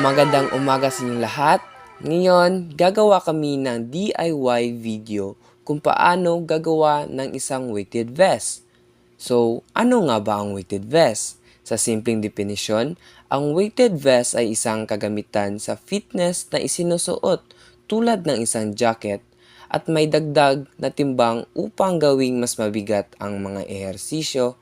Magandang umaga sa inyong lahat. Ngayon, gagawa kami ng DIY video kung paano gagawa ng isang weighted vest. So, ano nga ba ang weighted vest? Sa simpleng definisyon, ang weighted vest ay isang kagamitan sa fitness na isinusuot tulad ng isang jacket at may dagdag na timbang upang gawing mas mabigat ang mga ehersisyo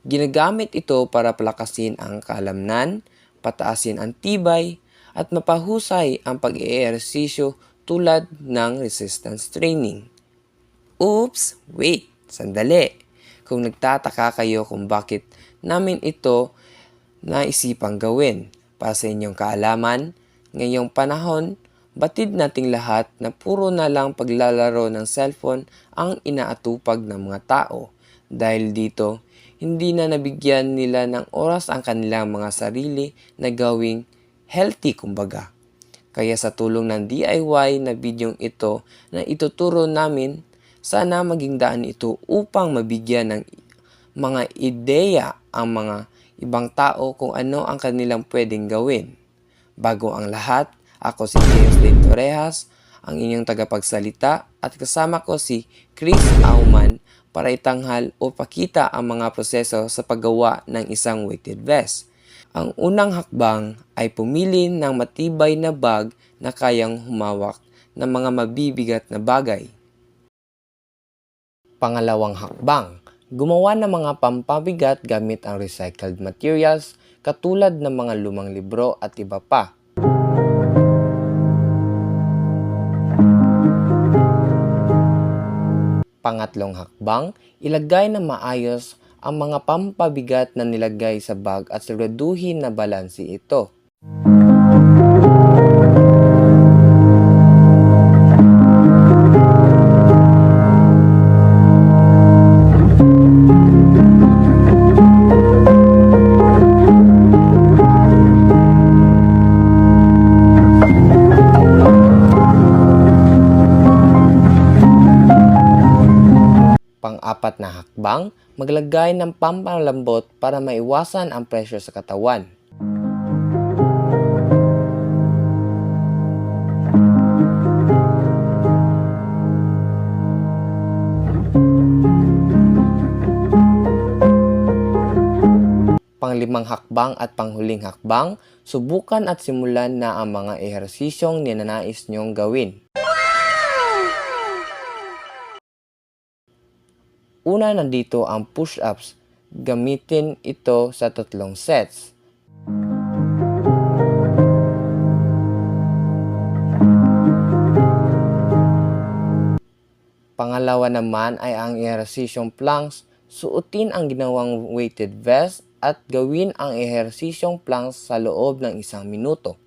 Ginagamit ito para palakasin ang kalamnan, pataasin ang tibay, at mapahusay ang pag-eehersisyo tulad ng resistance training. Oops! Wait! Sandali! Kung nagtataka kayo kung bakit namin ito naisipang gawin para sa inyong kaalaman, ngayong panahon, batid nating lahat na puro na lang paglalaro ng cellphone ang inaatupag ng mga tao. Dahil dito, hindi na nabigyan nila ng oras ang kanilang mga sarili na gawing healthy kumbaga. Kaya sa tulong ng DIY na bidyong ito na ituturo namin, sana maging daan ito upang mabigyan ng mga ideya ang mga ibang tao kung ano ang kanilang pwedeng gawin. Bago ang lahat, ako si James Lane Torrejas, ang inyong tagapagsalita at kasama ko si Chris Auman para itanghal o pakita ang mga proseso sa paggawa ng isang weighted vest. Ang unang hakbang ay pumili ng matibay na bag na kayang humawak ng mga mabibigat na bagay. Pangalawang hakbang, gumawa ng mga pampabigat gamit ang recycled materials katulad ng mga lumang libro at iba pa. Pangatlong hakbang, ilagay na maayos ang mga pampabigat na nilagay sa bag at siguraduhin na balansi ito. Pang-apat na hakbang, maglagay ng pampalambot para maiwasan ang pressure sa katawan. Panglimang hakbang at panghuling hakbang, subukan at simulan na ang mga ehersisyong ninanais niyong gawin. Una nandito ang push-ups. Gamitin ito sa tatlong sets. Pangalawa naman ay ang ehersisyong planks. Suotin ang ginawang weighted vest at gawin ang ehersisyong planks sa loob ng isang minuto.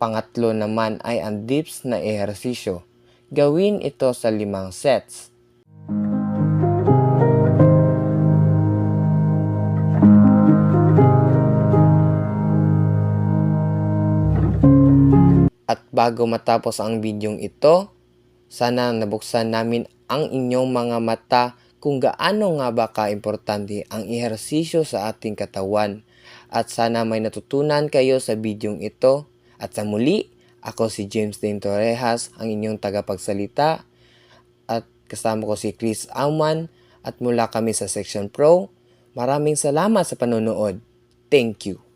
Pangatlo naman ay ang dips na ehersisyo. Gawin ito sa limang sets. At bago matapos ang bidyong ito, sana nabuksan namin ang inyong mga mata kung gaano nga ba kaimportante ang ehersisyo sa ating katawan. At sana may natutunan kayo sa bidyong ito. At sa muli, ako si James Dane Torrejas, ang inyong tagapagsalita. At kasama ko si Chris Auman at mula kami sa Section Pro. Maraming salamat sa panonood. Thank you. Thank you.